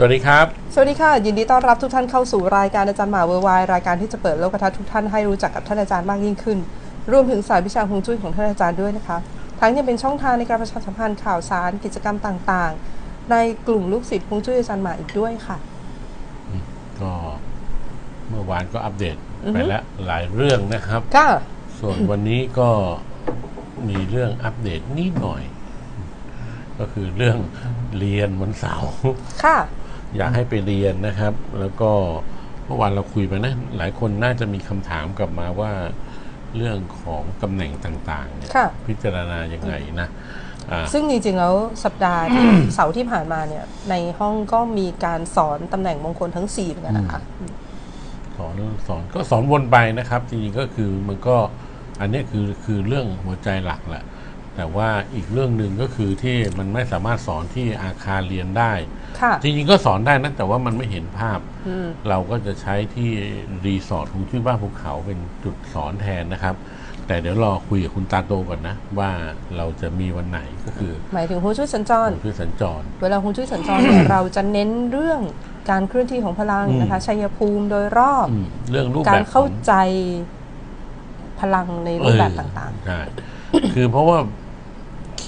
สวัสดีครับ สวัสดีค่ะ ยินดีต้อนรับทุกท่านเข้าสู่รายการอาจารย์หมาเวอร์ไวรายการที่จะเปิดโลกทัศน์ทุกท่านให้รู้จักกับท่านอาจารย์มากยิ่งขึ้น รวมถึงสายวิชาฮวงจุ้ยของท่านอาจารย์ด้วยนะคะ ทั้งยังเป็นช่องทางในการประชาสัมพันธ์ข่าวสารกิจกรรมต่างๆ ในกลุ่มลูกศิษย์ฮวงจุ้ยอาจารย์หมาอีกด้วยค่ะ ก็เมื่อวานก็อัปเดตอือไปฮึแล้วหลายเรื่องนะครับ ค่ะ ส่วนวันนี้ก็มีเรื่องอัปเดตนิดหน่อย ก็คือเรื่องเรียนวันเสาร์ค่ะ อยากให้ไปเรียนนะครับ แล้วก็เมื่อวานเราคุยไปนะ หลายคนน่าจะมีคำถามกลับมาว่าเรื่องของตำแหน่งต่างๆเนี่ยค่ะพิจารณายังไงนะอ่าซึ่งจริงๆแล้วสัปดาห์ที่เสาร์ที่ผ่านมาเนี่ย ในห้องก็มีการสอนตำแหน่งมงคลทั้ง4เหมือนกันนะคะสอนสอนก็สอนวนไปนะครับ จริงๆก็คือมันก็อันเนี้ยคือคือเรื่องหัวใจหลักแหละ แต่ว่าอีกเรื่องหนึ่งก็คือที่มันไม่สามารถสอนที่อาคารเรียนได้ ค่ะ จริงๆก็สอนได้นะแต่ว่ามันไม่เห็นภาพ อืม เราก็จะใช้ที่รีสอร์ทของชื่อบ้านภูเขาเป็นจุดสอนแทนนะครับ แต่เดี๋ยวรอคุยกับคุณตาโตก่อนนะ ว่าเราจะมีวันไหนก็คือหมายถึงฮวงจุ้ยสัญจร คือสัญจร เวลาฮวงจุ้ยสัญจรเนี่ย เราจะเน้นเรื่องการเคลื่อนที่ของพลังอืม นะคะชัยภูมิโดยรอบ อืมเรื่องรูปกาแบรบเข้าของ ใจพลังในรูปแบบต่างใช่ คือเพราะว่า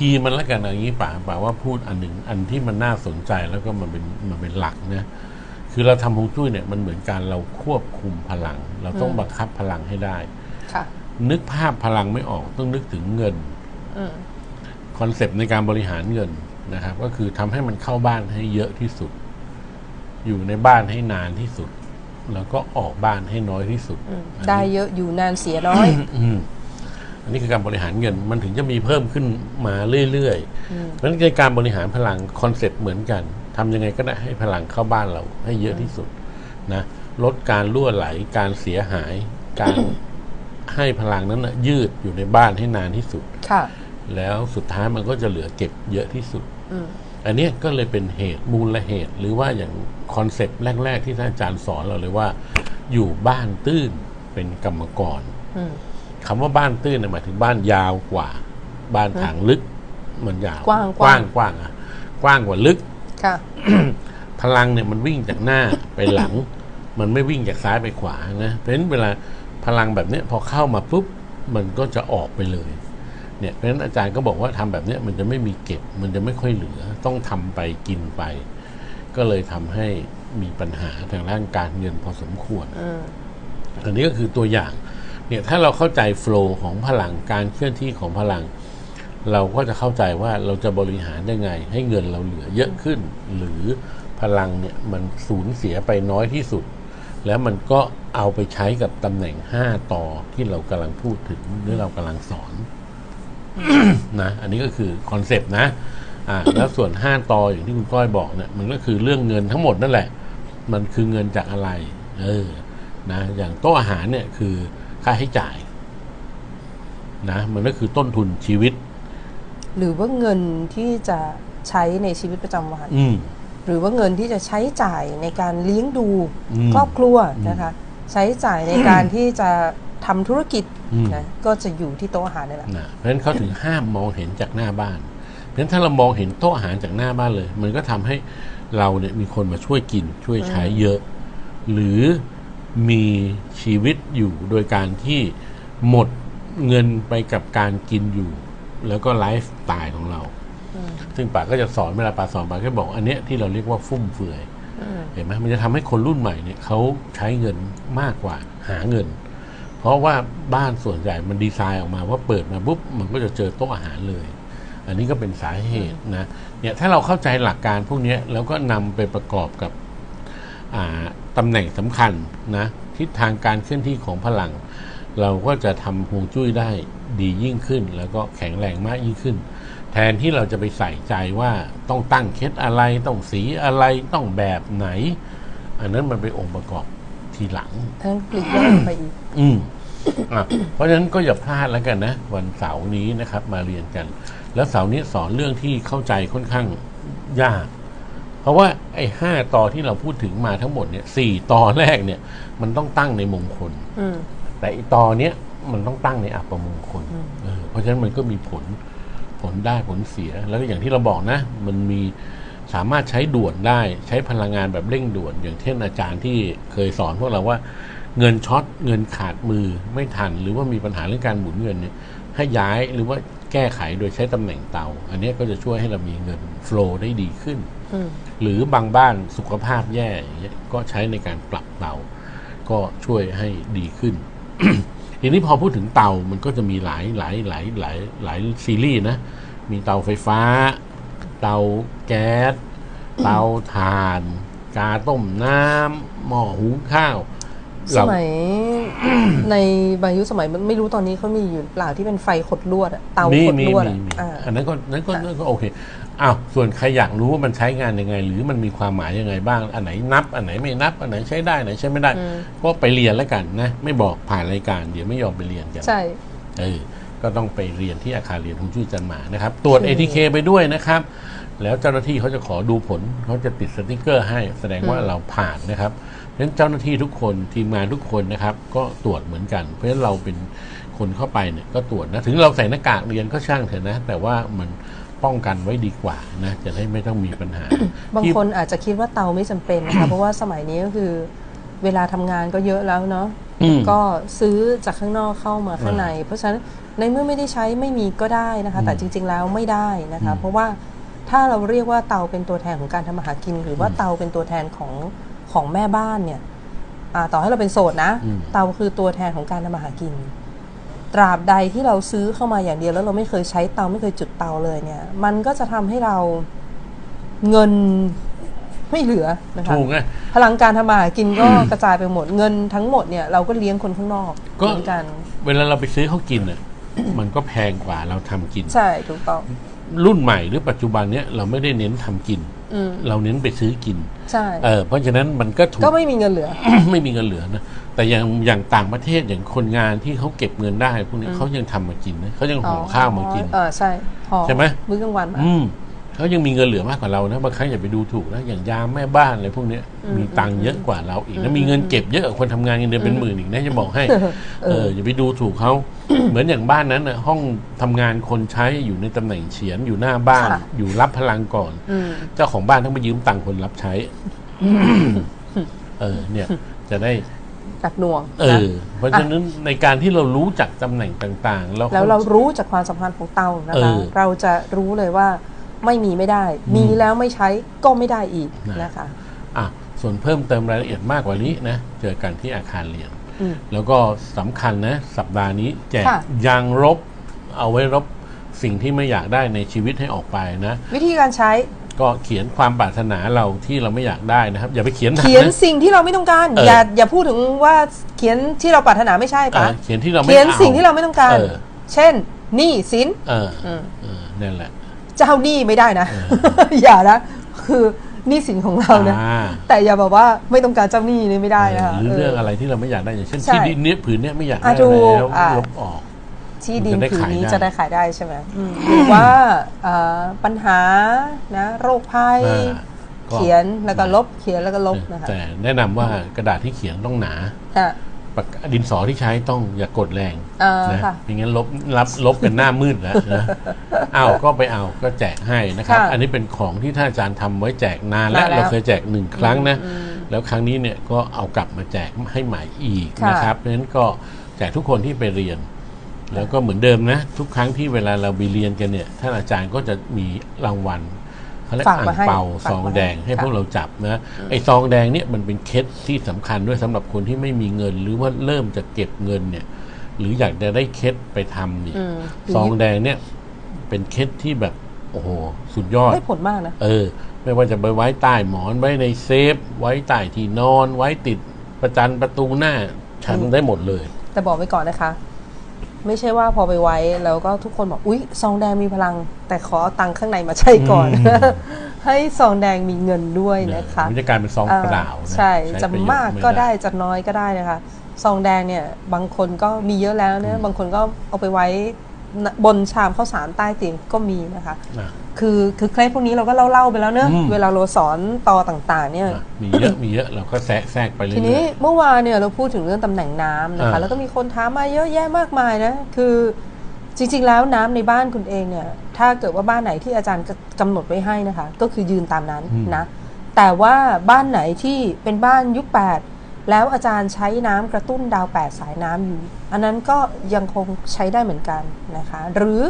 คีย์มันแล้วกันอย่างนี้ป่าป่าว่าพูดอันหนึ่งอันที่มันน่าสนใจแล้วก็มันเป็นมันเป็นหลักนะคือเราทำฮวงจุ้ยเนี่ยมันเหมือนการเราควบคุมพลัง เราต้องอืมบังคับพลังให้ได้ๆค่ะ นึกภาพพลังไม่ออกต้องนึกถึงเงินอืมคอนเซปต์ในการบริหารเงินนะครับ ก็คือทำให้มันเข้าบ้านให้เยอะที่สุด อยู่ในบ้านให้นานที่สุด แล้วก็ออกบ้านให้น้อยที่สุดอืมอันนี้ ได้เยอะอยู่นานเสียน้อย อืม อันนี้คือการบริหารเงินมันถึงจะมีเพิ่มขึ้นมาเรื่อยๆเพราะฉะนั้นในการบริหารพลังคอนเซ็ปต์เหมือนกันทำยังไงก็ได้ให้พลังเข้าบ้านเราให้เยอะที่สุดนะลดการล่วไหลการเสียหาย การให้พลังนั้นนะยืดอยู่ในบ้านให้นานที่สุดค่ะแล้วสุดท้ายมันก็จะเหลือเก็บเยอะที่สุดอืมอันเนี้ยก็เลยเป็นเหตุมูลเหตุ หรือว่าอย่างคอนเซปต์แรก ๆ ที่ท่านอาจารย์สอนเราเลยว่า อยู่บ้านตื้นเป็นกรรมกรอืม คำว่าบ้านตื้นเนี่ยหมายถึงบ้านยาวกว่า บ้านทางลึก มันยาวกว้างกว้างกว้างอะกว้างกว่าลึกค่ะพลังเนี่ยมันวิ่งจากหน้าไปหลัง มันไม่วิ่งจากซ้ายไปขวานะเพราะฉะนั้นเวลาพลังแบบเนี้ยพอเข้ามาปุ๊บมันก็จะออกไปเลยเนี่ยเพราะฉะนั้นอาจารย์ก็บอกว่าทำแบบเนี้ยมันจะไม่มีเก็บ มันจะไม่ค่อยเหลือ ต้องทำไปกินไป ก็เลยทำให้มีปัญหาทางด้านการเงินพอสมควรอืมอันนี้ก็คือตัวอย่าง เนี่ยถ้าเราเข้าใจโฟล์ของพลังการเคลื่อนที่ของพลัง เราก็จะเข้าใจว่าเราจะบริหารยังไง ให้เงินเราเหลือเยอะขึ้น หรือพลังเนี่ยมันสูญเสียไปน้อยที่สุด แล้วมันก็เอาไปใช้กับตำแหน่ง5ต่อที่เรากำลังพูดถึงหรือเรากำลังสอนนะอันนี้ก็คือคอนเซปต์นะอ่าแล้วส่วน5ต่ออย่างที่คุณก้อยบอกเนี่ยมันก็คือเรื่องเงินทั้งหมดนั่นแหละ มันคือเงินจากอะไร เออนะอย่างโต๊ะอาหารเนี่ยคือ ค่าใช้จ่ายนะมันก็คือต้นทุนชีวิต หรือว่าเงินที่จะใช้ในชีวิตประจำวัน อืม หรือว่าเงินที่จะใช้จ่ายในการเลี้ยงดูอืมครอบครัวนะคะ ใช้จ่ายในการที่จะทำธุรกิจอืม นะก็จะอยู่ที่โต๊ะอาหารนี่แหละนะเพราะฉะนั้นเขาถึงห้ามมองเห็นจากหน้าบ้าน เพราะฉะนั้นถ้าเรามองเห็นโต๊ะอาหารจากหน้าบ้านเลย มันก็ทำให้เราเนี่ยมีคนมาช่วยกินช่วยใช้เยอะ หรือ มีชีวิตอยู่โดยการที่หมดเงินไปกับการกินอยู่ แล้วก็ไลฟ์สไตล์ของเราอืมซึ่งป่าก็จะสอนเวลาป่าสอนป่าก็บอกอันเนี้ยที่เราเรียกว่าฟุ่มเฟือยอืมเห็นไหมมันจะทำให้คนรุ่นใหม่เนี่ยเขาใช้เงินมากกว่าหาเงิน เพราะว่าบ้านส่วนใหญ่มันดีไซน์ออกมาว่าเปิดมาปุ๊บมันก็จะเจอโต๊ะอาหารเลย อันนี้ก็เป็นสาเหตุนะเนี่ยถ้าเราเข้าใจหลักการพวกเนี้ยแล้วก็นำไปประกอบกับอ่า ตำแหน่งสำคัญนะทิศทางการเคลื่อนที่ของพลัง เราก็จะทำฮวงจุ้ยได้ดียิ่งขึ้น แล้วก็แข็งแรงมากยิ่งขึ้น แทนที่เราจะไปใส่ใจว่าต้องตั้งเคสอะไรต้องสีอะไรต้องแบบไหน อันนั้นมันเป็นองค์ประกอบทีหลังทั้งปลีกย่อยไปอีกอืมอะเพราะฉะนั้นก็อย่าพลาดแล้วกันนะ วันเสาร์นี้นะครับ มาเรียนกัน แล้วเสาร์นี้สอนเรื่องที่เข้าใจค่อนข้างยาก เพราะว่าไอ้ห้าตอที่เราพูดถึงมาทั้งหมดเนี่ยสี่ตอแรกเนี่ยมันต้องตั้งในมงคล อืม แต่อีตอเนี้ยมันต้องตั้งในอัปมงคลอืม เออเพราะฉะนั้นมันก็มีผลผลได้ผลเสีย แล้วก็อย่างที่เราบอกนะ มันมีสามารถใช้ด่วนได้ใช้พลังงานแบบเร่งด่วน อย่างเช่นอาจารย์ที่เคยสอนพวกเราว่า เงินช็อตเงินขาดมือไม่ทัน หรือว่ามีปัญหาเรื่องการหมุนเงินเนี่ยให้ย้ายหรือว่า แก้ไขโดยใช้ตำแหน่งเตา อันเนี้ยก็จะช่วยให้เรามีเงินโฟลว์ได้ดีขึ้นอืมหรือบางบ้านสุขภาพแย่อย่างเงี้ยก็ใช้ในการปรับเตา ก็ช่วยให้ดีขึ้น ทีนี้พอพูดถึงเตามันก็จะมีหลายหลายหลายหลายหลายซีรีส์นะ มีเตาไฟฟ้า เตาแก๊ส เตาถ่าน กาต้มน้ำหม้อหุงข้าวสเรามัย ในบางยุคสมัยมันไม่รู้ตอนนี้เขามีอยู่หรือเปล่าที่เป็นไฟขดลวดอะเตามีขดมีลวดมีอะมีอ่า อันนั้นก็นั้นก็นั้นก็โอเคอ้าวส่วนใครอยากรู้ว่ามันใช้งานยังไง หรือมันมีความหมายยังไงบ้าง อันไหนนับ อันไหนไม่นับ อันไหนใช้ได้อันไหนใช้ไม่ได้อืมก็ไปเรียนแล้วกันนะ ไม่บอกผ่านรายการ เดี๋ยวไม่ยอมไปเรียนกันใช่เออก็ต้องไปเรียนที่อาคารเรียนฮวงจุ้ยจันหมานะครับ ตรวจอืม ATK ไปด้วยนะครับ แล้วเจ้าหน้าที่เขาจะขอดูผลเขาจะติดสติกเกอร์ให้แสดงว่าอืมเราผ่านนะครับเพราะ ฉะนั้นเจ้าหน้าที่ทุกคนทีมงานทุกคนนะครับ ก็ตรวจเหมือนกัน เพราะฉะนั้นเราเป็นคนเข้าไปเนี่ยก็ตรวจนะถึงเราใส่หน้ากากเรียนก็ช่างเถอะนะ แต่ว่ามันป้องกันไว้ดีกว่านะจะได้ไม่ต้องมีปัญหา บางที่คนอาจจะคิดว่าเตาไม่จำเป็นนะคะเพราะว่าสมัยนี้ก็คือเวลาทำงานก็เยอะแล้วเนาะอืมก็ซื้อจากข้างนอกเข้ามาข้างใน เพราะฉะนั้นในเมื่อไม่ได้ใช้ไม่มีก็ได้นะคะ แต่จริง ๆแล้วไม่ได้นะคะอืมเพราะว่าถ้าเราเรียกว่าเตาเป็นตัวแทนของการทำมาหากิน หรือว่าอืมเตาเป็นตัวแทนของ ของแม่บ้านเนี่ยอ่าต่อให้เราเป็นโสดนะอืมเตาคือตัวแทนของการทำมาหากิน ตราบใดที่เราซื้อเข้ามาอย่างเดียวแล้วเราไม่เคยใช้เตาไม่เคยจุดเตาเลยเนี่ย มันก็จะทำให้เราเงินไม่เหลือนะคะถูกไงพลังการทำมาหากินก็กระจายไปหมดเงินทั้งหมดเนี่ยเราก็เลี้ยงคนข้างนอกก็เหมือนกัน เวลาเราไปซื้อเขากินเนี่ยมันก็แพงกว่าเราทำกิน ใช่ถูกต้อง รุ่นใหม่หรือปัจจุบันเนี้ยเราไม่ได้เน้นทำกิน อืมเราเน้นไปซื้อกินใช่ เออเพราะฉะนั้นมันก็ถูก ก็ ไม่มีเงินเหลือ ไม่มีเงินเหลือนะแต่อย่างอย่างต่างประเทศอย่างคนงานที่เขาเก็บเงินได้พวกนี้เขายังทำมากินนะเขายังห่อข้าวมากิน เออใช่ห่อใช่ไหม มื้อกลางวันมา อืมเขายังมีเงินเหลือมากกว่าเรานะบางครั้งอย่าไปดูถูกนะอย่างยามแม่บ้านอะไรพวกเนี้ยอืมมีตังค์เยอะกว่าเราอีกอืนะมมีเงินเก็บเยอะกว่าคนทำงานเงินเดือนเป็นหมื่นอีกนะจะบอกให้ เอเออออย่าไปดูถูกเขา เหมือนอย่างบ้านนั้นนะห้องทำงานคนใช้อยู่ในตำแหน่งเฉียนอยู่หน้าบ้านค่ะอยู่รับพลังก่อนอืมเจ้าของบ้านต้องไปยืมตังค์คนรับใช้ เออ เนี่ย จะได้หนักหน่วงเอนะอเพราะฉะนั้นในการที่เรารู้จักตำแหน่งต่างๆ แล้วแล้วเรารู้จากความสัมพันธ์ของเตานะเอคะอเราจะรู้เลยว่าไม่มีไม่ได้อืมมีแล้วไม่ใช้ก็ไม่ได้อีกนะนะคะอะส่วนเพิ่มเติมรายละเอียดมากกว่านี้นะ เจอกันที่อาคารเรียนอืม แล้วก็สำคัญนะ สัปดาห์นี้แจกค่ะ ยางรบ เอาไว้รบสิ่งที่ไม่อยากได้ในชีวิตให้ออกไปนะ วิธีการใช้ก็เขียนความปรารถนาเราที่เราไม่อยากได้นะครับ อย่าไปเขียนหนักเขียนนะ สิ่งที่เราไม่ต้องการ เอออย่าอย่าพูดถึงว่าเขียนที่เราปรารถนาไม่ใช่เอปะอเขียนที่เราไม่เขียนเอาสิ่งที่เราไม่ต้องการ เออเช่นหนี้สินเอออืมเออนั่นแหละ เจ้าหนี้ไม่ได้นะเออย่านะคือ หนี้สินของเรานะอ่า แต่อย่าบอกว่าไม่ต้องการเจ้าหนี้นี่ไม่ได้นะคะหรือเรื่องอะไรที่เราไม่อยากได้อย่างเช่นใช่ที่ดินเนี้ยผืนเนี้ยไม่อยากได้อะถูกแล้วอะ ลบออก ที่ดินจะได้ผืนขายนี้ได้จะได้ขายได้ใช่ไหมอืมหรือว่าเอ่อปัญหานะโรคภัยอ่าก็เขียนแล้วก็ลบเขียนแล้วก็ลบนะคะแต่แนะนำว่ากระดาษที่เขียนต้องหนา อะ ปากกาดินสอที่ใช้ต้องอย่ากดแรงเออนะค่ะ ไม่งั้นลบรับลบกันหน้ามืดแล้วนะ เอาก็ไปเอาก็แจกให้นะครับ ค่ะอันนี้เป็นของที่ท่านอาจารย์ทำไว้แจกนานแล้วนานแล้วเราเคยแจกหนึ่งครั้งนะ อืมแล้วครั้งนี้เนี่ยก็เอากลับมาแจกให้ใหม่อีกค่ะ นะครับเพราะฉะนั้นก็แจกทุกคนที่ไปเรียน แล้วก็เหมือนเดิมนะ ทุกครั้งที่เวลาเราไปเรียนกันเนี่ยท่านอาจารย์ก็จะมีรางวัล เขาเรียกฝากอ่ามางให้เปาฝากซองมาให้แดงให้ค่ะพวกเราจับนะไอ้ซองแดงเนี่ยมันเป็นเคล็ดที่สำคัญด้วยสำหรับคนที่ไม่มีเงิน หรือว่าเริ่มจะเก็บเงินเนี่ย หรืออยากจะได้เคล็ดไปทำนี่อืม ซองแดงเนี่ย เป็นเคล็ดที่แบบโอ้โหสุดยอด ได้ผลมากนะ เออ ไม่ว่าจะไปไว้ใต้หมอนไว้ในเซฟ ไว้ใต้ที่นอน ไว้ติดประจันประตูหน้าฉันได้หมดเลย แต่บอกไว้ก่อนนะคะ ไม่ใช่ว่าพอไปไว้แล้วก็ทุกคนบอกอุ๊ยซองแดงมีพลัง แต่ขอเอาตังค์ข้างในมาใช้ก่อนอืมให้ซองแดงมีเงินด้วยนะคะมันจะกลายเป็นซองเปล่านะใช่จะประโยชน์มากไก็ได้จะน้อยก็ได้นะคะซองแดงเนี่ยบางคนก็มีเยอะแล้วเนะบางคนก็เอาไปไว้ บนชามข้าวสารใต้เตียงก็มีนะคะ อะ คือคือเคล็ดพวกนี้เราก็เล่าๆไปแล้วเนอะอืม เวลาเราสอนต่อต่างๆเนี่ยอะมีเยอะ มีเยอะ เราก็แทรกแทรกไปเรื่ทีอยนี้เมื่อวานเนี่ยเราพูดถึงเรื่องตำแหน่งน้ำนะคะ อ่า แล้วก็มีคนถามมาเยอะแยะมากมายนะ คือจริงๆแล้วน้ำในบ้านคุณเองเนี่ยถถ้าเกิดว่าบ้านไหนที่อาจารย์กำหนดไว้ให้นะคะ ก็คือยืนตามนั้นอืมนะ แต่ว่าบ้านไหนที่เป็นบ้านยุค 8 แล้วอาจารย์ใช้น้ำกระตุ้นดาว 8 สายน้ำอยู่ อันนั้นก็ยังคงใช้ได้เหมือนกันนะคะ หรือ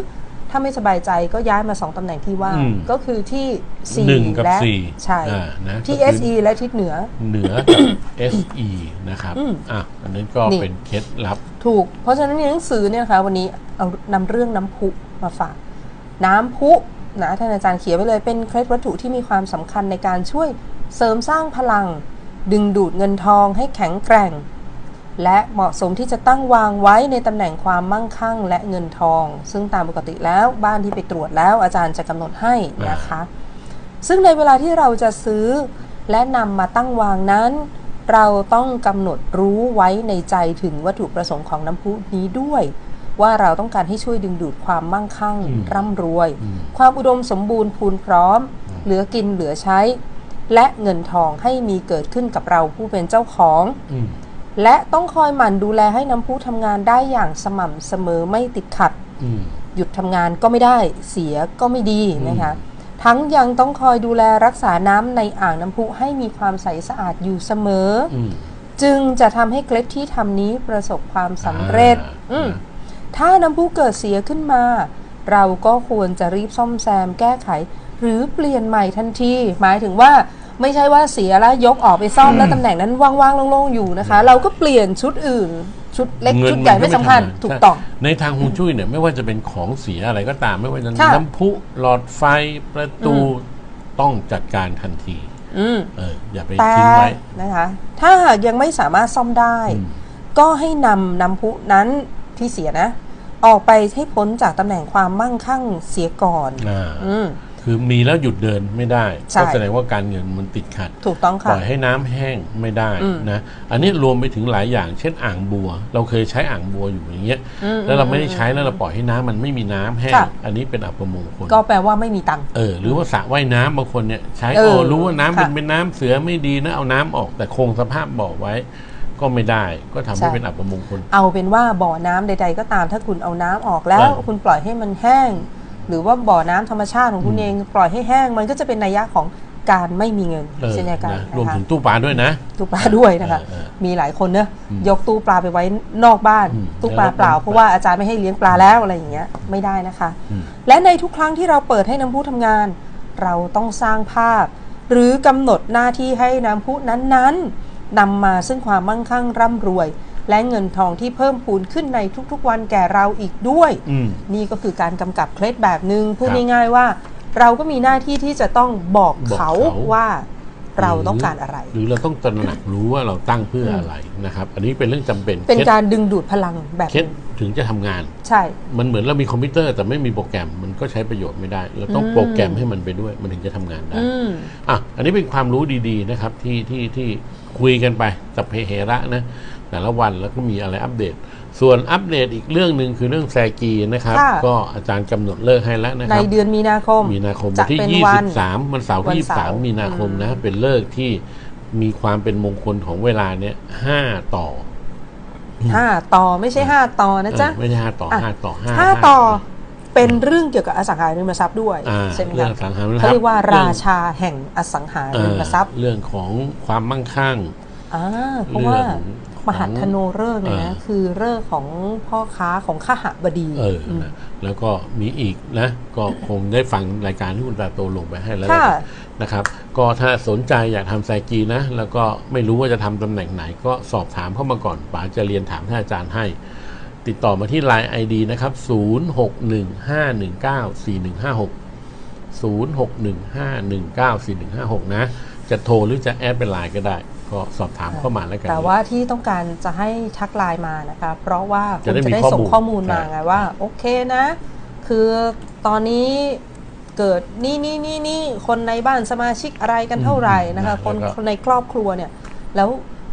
ถ้าไม่สบายใจก็ย้ายมา 2ตำแหน่งที่ว่างอืมก็คือที่หนึ่ง4กับและสี่ใช่อ่านะที่ ก็คือ SE และทิศเหนือ เหนือกับ SE นะครับอืมอะอันนั้นก็นี่ เป็นเคล็ดลับ ถูก เพราะฉะนั้นในหนังสือเนี่ยนะคะวันนี้เอานำเรื่องน้ำพุมาฝาก น้ำพุนะท่านอาจารย์เขียนไว้เลยเป็นเคล็ดวัตถุที่มีความสำคัญในการช่วยเสริมสร้างพลัง ดึงดูดเงินทองให้แข็งแกร่ง และเหมาะสมที่จะตั้งวางไว้ในตำแหน่งความมั่งคั่งและเงินทอง ซึ่งตามปกติแล้วบ้านที่ไปตรวจแล้วอาจารย์จะกำหนดให้นะคะ ซึ่งในเวลาที่เราจะซื้อและนำมาตั้งวางนั้น เราต้องกำหนดรู้ไว้ในใจถึงวัตถุประสงค์ของน้ำพุนี้ด้วย ว่าเราต้องการให้ช่วยดึงดูดความมั่งคั่งอืมร่ำรวยอืมความอุดมสมบูรณ์พูนพร้อม เหลือกินเหลือใช้ และเงินทองให้มีเกิดขึ้นกับเราผู้เป็นเจ้าของอืมและต้องคอยหมั่นดูแลให้น้ำพุทำงานได้อย่างสม่ำเสมอไม่ติดขัดอืมหยุดทำงานก็ไม่ได้เสียก็ไม่ดีนะคะ ทั้งยังต้องคอยดูแลรักษาน้ำในอ่างน้ำพุให้มีความใสสะอาดอยู่เสมออืมจึงจะทำให้เคล็ดที่ทำนี้ประสบความสำเร็จอ่าอืมถ้าน้ำพุเกิดเสียขึ้นมา เราก็ควรจะรีบซ่อมแซมแก้ไขหรือเปลี่ยนใหม่ทันที หมายถึงว่า ไม่ใช่ว่าเสียแล้วยกออกไปซ่อมแล้วตำแหน่งนั้นว่างๆโล่งๆอยู่นะคะ เราก็เปลี่ยนชุดอื่น ชุดเล็กงินชุดใหญ่นไม่สำคัญทำงานถูกใช่ต้อง ในทางฮวงจุ้ยเนี่ยไม่ว่าจะเป็นของเสียอะไรก็ตาม ไม่ว่าจะค่ะน้ำพุหลอดไฟประตูต้องจัดการทันทีอืมเอออย่าไปแต่ทิ้งไว้นะคะ ถ้าหากยังไม่สามารถซ่อมได้อืมก็ให้นำน้ำพุนั้นที่เสียนะ ออกไปให้พ้นจากตำแหน่งความมั่งคั่งเสียก่อนอ่าอืม คือมีแล้วหยุดเดินไม่ได้ใช่ ก็แสดงว่าการเงินมันติดขัด ถูกต้องปค่ะ ล่อยให้น้ำแห้งไม่ได้อืมนะ อันนี้รวมไปถึงหลายอย่าง เช่นอ่างบัว เราเคยใช้อ่างบัวอยู่อย่างเงี้ยอืมแล้วเราไม่ได้ใช้แล้วเราปล่อยให้น้ำมันไม่มีน้ำแห้ง ค่ะ อันนี้เป็นอัปมงคล ก็แปลว่าไม่มีตังค์ เออ หรือว่าสระว่ายน้ำบางคนเนี่ยใช้เออโอ้รู้ว่าน้ำเป็นค่ะเป็นน้ำเสือไม่ดีนะเอาน้ำออกแต่คงสภาพบ่อไว้ ก็ไม่ได้ ก็ทำให้ใช่เป็นอัปมงคล เอาเป็นว่าบ่อน้ำใด ๆ ก็ตามถ้าคุณเอาน้ำออกแล้วเออคุณปล่อยให้มันแห้ง หรือว่าบ่อน้ำธรรมชาติของคุณอืมเองปล่อยให้แห้ง มันก็จะเป็นนัยยะของการไม่มีเงินเออเช่นเดียวกันนะนะรวมคะถึงตู้ปลาด้วยนะ ตู้ปลาด้วยนะคะเออเออมีหลายคนเนอะอืมยกตู้ปลาไปไว้นอกบ้านอืมตู้ปลาแล้วก็เปล่าเพราะว่าอาจารย์ไม่ให้เลี้ยงปลาแล้วอะไรอย่างเงี้ยไม่ได้นะคะอืมและในทุกครั้งที่เราเปิดให้น้ำพุทำงาน เราต้องสร้างภาพ หรือกำหนดหน้าที่ให้น้ำพุนั้นๆนำมาซึ่งความมั่งคั่งร่ำรวย และเงินทองที่เพิ่มพูนขึ้นในทุกๆวันแก่เราอีกด้วย อืม นี่ก็คือการกำกับเคล็ดแบบหนึง่งพูดครับง่ายๆว่า เราก็มีหน้าที่ที่จะต้องบอกบอกเขาเขา ว่าเราต้องการอะไร หรือเราต้องตระหนักรู้ว่าเราตั้งเพื่ออะไรนะครับ อันนี้เป็นเรื่องจำเป็นเป็นคล็ดการดึงดูดพลังแบบเคล็ดหนึ่งถึงจะทำงาน ใช่ มันเหมือนเรามีคอมพิวเตอร์แต่ไม่มีโปรแกรมมันก็ใช้ประโยชน์ไม่ได้ เราต้องอืม โปรแกรมให้มันไปด้วย มันถึงจะทำงานได้อืม อะอันนี้เป็นความรู้ดีๆนะครับที่ที่ที่คุยกันไปสัพเพเหระนะ แต่ละวันแล้วก็มีอะไรอัปเดต ส่วนอัปเดตอีกเรื่องหนึ่งคือเรื่องแซกีนะครับ ค่ะ ก็อาจารย์กำหนดเลิกให้แล้วนะในครับ เดือนมีนาคม มีนาคมจะวันที่ เป็นยี่วัสินบสามวันเสาร์วันที่เสาร์สามมีนาคมนะอืมเป็นเลิกที่มีความเป็นมงคลของเวลาเนี้ยห้าต่อห้าต่อไม่ใช่ห้าต่อนะจ๊ะ เออไม่ใช่ห้าต่ออะห้าต่อห้าห้าต่อเป็นเรื่องเกี่ยวกับอสังหาริมทรัพย์ด้วยอ่าใช่ไหมเรื่อคะงสังหาริมทรัพย์เขาเรียกว่าเรื่องราชาแห่งอสังหาริมทรัพย์ เอ่อเรื่องของความมั่งคั่ง อ่าเพราะว่าเรื่องของมหัทโนเริกษ์เนี่ยนะเออคือเริกษ์ของพ่อค้าของข้าหบดีเอออมนะแล้วก็มีอีกนะ ก็คงได้ฟังรายการที่คุณตาโตลงไปให้แล้วค่ะนะครับ ก็ถ้าสนใจอยากทำไซกีนะ แล้วก็ไม่รู้ว่าจะทำตำแหน่งไหน ก็สอบถามเข้ามาก่อนป๋าจะเรียนถามท่านอาจารย์ให้ ติดต่อมาที่ Line ID นะครับ 0615194156 0615194156 นะ จะโทรหรือจะแอดเป็นไลน์ก็ได้ ก็สอบถามเข้ามาแล้วกัน แต่ว่าที่ต้องการจะให้ทักไลน์มานะคะ เพราะว่าคุจะณได้จะมีได้ข้อส่งมูลข้อมูลมาใช่ไงว่าโอเคนะ คือตอนนี้เกิดนี่นี่นี่นี่คนในบ้านสมาชิกอะไรกันเท่าไหร่นะคะอืมคนแล้วก็คนในครอบครัวเนี่ย แล้ว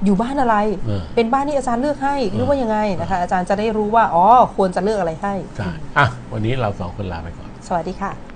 อยู่บ้านอะไรเออเป็นบ้านที่อาจารย์เลือกให้หรือว่ายังไงนะคะอาจารย์จะได้รู้ว่าอ๋อควรจะเลือกอะไรให้ใช่อะวันนี้เราสองคนลาไปก่อน สวัสดีค่ะ